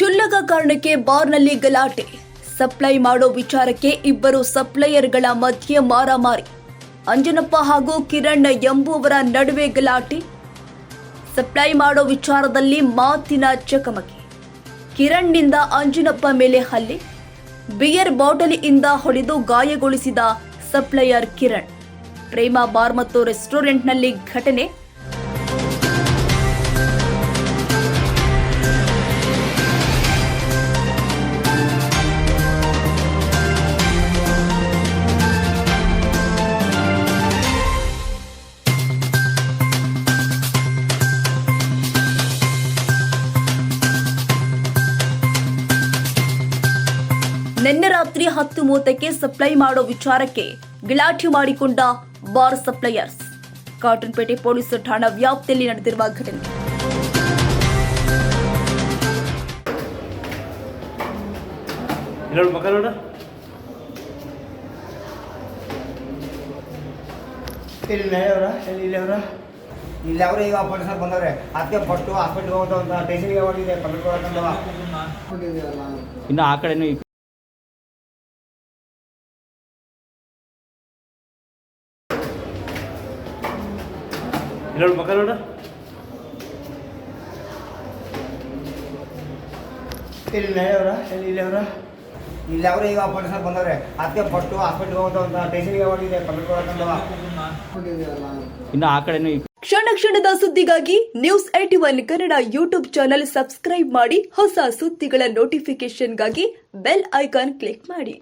ಕ್ಷುಲ್ಲಕ ಕಾರಣಕ್ಕೆ ಬಾರ್ನಲ್ಲಿ ಗಲಾಟೆ. ಸಪ್ಲೈ ಮಾಡೋ ವಿಚಾರಕ್ಕೆ ಇಬ್ಬರು ಸಪ್ಲೈಯರ್ಗಳ ಮಧ್ಯೆ ಮಾರಾಮಾರಿ. ಅಂಜನಪ್ಪ ಹಾಗೂ ಕಿರಣ್ ಎಂಬುವರ ನಡುವೆ ಗಲಾಟೆ. ಸಪ್ಲೈ ಮಾಡೋ ವಿಚಾರದಲ್ಲಿ ಮಾತಿನ ಚಕಮಕಿ. ಕಿರಣ್ನಿಂದ ಅಂಜನಪ್ಪ ಮೇಲೆ ಹಲ್ಲೆ. ಬಿಯರ್ ಬಾಟಲಿಯಿಂದ ಹೊಡೆದು ಗಾಯಗೊಳಿಸಿದ ಸಪ್ಲೈಯರ್ ಕಿರಣ್. ಪ್ರೇಮ ಬಾರ್ ಮತ್ತು ರೆಸ್ಟೋರೆಂಟ್ನಲ್ಲಿ ಘಟನೆ. ನಿನ್ನೆ ರಾತ್ರಿ ಹತ್ತು ಮೂವತ್ತಕ್ಕೆ ಸಪ್ಲೈ ಮಾಡೋ ವಿಚಾರಕ್ಕೆ ಗಲಾಟೆ ಮಾಡಿಕೊಂಡ ಬಾರ್ ಸಪ್ಲೈಯರ್ಸ್. ಕಾಟನ್ಪೇಟೆ ಪೊಲೀಸ್ ಠಾಣಾ ವ್ಯಾಪ್ತಿಯಲ್ಲಿ ನಡೆದಿರುವ ಘಟನೆ. ಇಲ್ಲಿ ಅವ್ರೆ ಈಗ ಪೊಲೀಸರು ಬಂದವ್ರೆ. ಅದಕ್ಕೆ ಫಸ್ಟು ಹಾಸ್ಪಿಟ್ಲ್ಗೆ ಅಂತ ಟೇಷನ್ಗೆ ಹೋಗಿದೆ ಕಂಪ್ಲೇಂಟ್ ಇನ್ನು ಆ ಕಡೆನೂ ಇಲ್ಲೋಡು ಮಕ್ಕ ನೋಡು. ಇಲ್ಲಿ ಇಲ್ಲವ್ರ ಇಲ್ಲಿ ಅವ್ರೆ. ಈಗ ಆಪರೇಷನ್ ಬಂದವ್ರೆ. ಅದಕ್ಕೆ ಫಸ್ಟು ಹಾಸ್ಪಿಟ್ಲ್ ಹೋಗ್ತಾ ಅಂತ ಟೇಷನ್ಗೆ ಹೋಗಿದೆ ಕಂಪ್ಲೇಂಟ್ ಕೊಡಕ್ಕಂದವ ಇನ್ನು ಆ ಕಡೆನೂ ಕ್ಷಣ ಕ್ಷಣದ ಸುದ್ದಿಗಾಗಿ news eighty one Kannada YouTube channel subscribe ಮಾಡಿ ಹೊಸ ಸುದ್ದಿಗಳ ನೋಟಿಫಿಕೇಶನ್ಗಾಗಿ ಬೆಲ್ ಐಕಾನ್ ಕ್ಲಿಕ್ ಮಾಡಿ.